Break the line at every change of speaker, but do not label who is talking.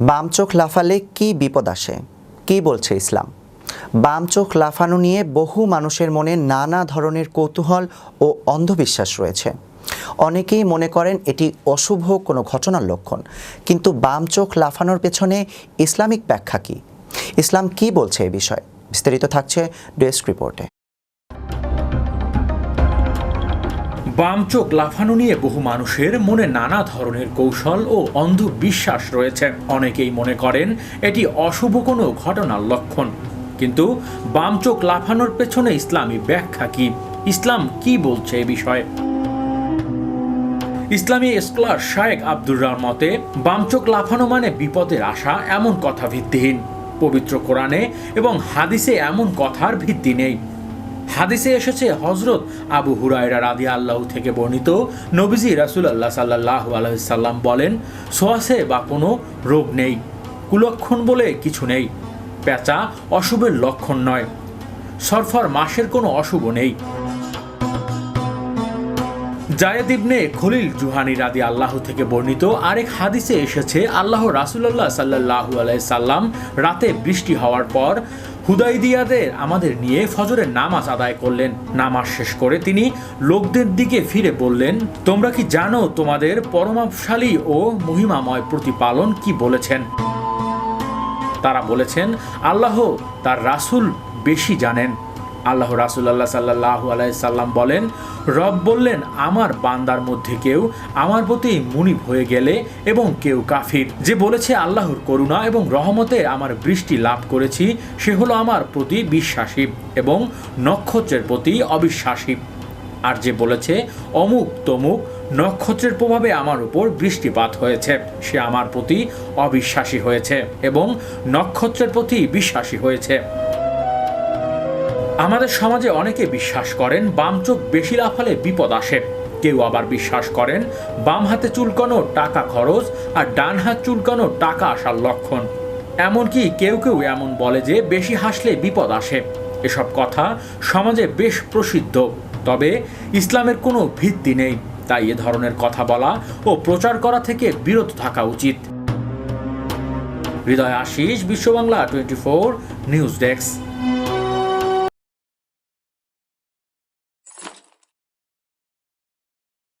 বাম চোখ লাফালে কি বিপদ আসে? কি বলছে ইসলাম? বাম চোখ লাফানো নিয়ে বহু মানুষের মনে নানা ধরনের কৌতূহল ও অন্ধবিশ্বাস রয়েছে। অনেকেই মনে করেন এটি অশুভ কোনো ঘটনার লক্ষণ। কিন্তু বাম চোখ লাফানোর পেছনে ইসলামিক ব্যাখ্যা কি? ইসলাম কি বলছে এ বিষয়ে? বিস্তারিত থাকছে ডেস্ক রিপোর্টে।
বাম চোখ লাফানো নিয়ে বহু মানুষের মনে নানা ধরনের কৌশল ও অন্ধবিশ্বাস রয়েছে। অনেকেই মনে করেন এটি অশুভ কোনো ঘটনার লক্ষণ। কিন্তু বাম চোখ লাফানোর পেছনে ইসলামী ব্যাখ্যা কি? ইসলাম কি বলছে এ বিষয়ে? ইসলামী স্কলার শায়েক আব্দুর মতে, বাম চোখ লাফানো মানে বিপদের আশা এমন কথা ভিত্তিহীন পবিত্র কোরআনে এবং হাদিসে এমন কথার ভিত্তি নেই। হাদিসে এসেছে হজরত আবু হুরায়রা রাদি আল্লাহ থেকে বর্ণিত নবীজি রাসুল আল্লাহ সাল্লাহ আলহিসাল্লাম বলেন, সোয়াসে বা কোনো রোগ নেই, কুলক্ষণ বলে কিছু নেই পেঁচা অশুভের লক্ষণ নয়, সরফর মাসের কোনো অশুভ নেই। জায়েদ ইবনে খলিল জুহানি রাদি আল্লাহ থেকে বর্ণিত আরেক হাদিসে এসেছে, আল্লাহ রাসুল্লাহ সাল্লাহ সাল্লাম রাতে বৃষ্টি হওয়ার পর হুদাইদিয়াদের আমাদের নিয়ে ফজরের নামাজ আদায় করলেন। নামাজ শেষ করে তিনি লোকদের দিকে ফিরে বললেন, তোমরা কি জানো তোমাদের পরমাবশালী ও মহিমাময় প্রতিপালন কি বলেছেন? তারা বলেছেন, আল্লাহ তার রাসুল বেশি জানেন। আল্লাহ রাসুল রাসুল্লাহ সাল্লাহ আলাই সাল্লাম বলেন রব বললেন, আমার বান্দার মধ্যে কেউ আমার প্রতি মুনিব হয়ে গেলে এবং কেউ কাফির। যে বলেছে, আল্লাহর করুণা এবং রহমতে আমার বৃষ্টি লাভ করেছি, সে হলো আমার প্রতি বিশ্বাসী এবং নক্ষত্রের প্রতি অবিশ্বাসী। আর যে বলেছে, অমুক তমুক নক্ষত্রের প্রভাবে আমার উপর বৃষ্টিপাত হয়েছে, সে আমার প্রতি অবিশ্বাসী হয়েছে এবং নক্ষত্রের প্রতি বিশ্বাসী হয়েছে। আমাদের সমাজে অনেকে বিশ্বাস করেন, বাম চোখ বেশি লাফালে বিপদ আসে। কেউ আবার বিশ্বাস করেন, বাম হাতে চুলকানো টাকা খরচ আর ডান হাত চুলকানো টাকা আসার লক্ষণ। এমনকি কেউ কেউ এমন বলে যে বেশি হাসলে বিপদ আসে। এসব কথা সমাজে বেশ প্রসিদ্ধ। তবে ইসলামের কোনো ভিত্তি নেই, তাই এ ধরনের কথা বলা ও প্রচার করা থেকে বিরত থাকা উচিত। Hriday Ashis, Biswabangla twenty four news desk.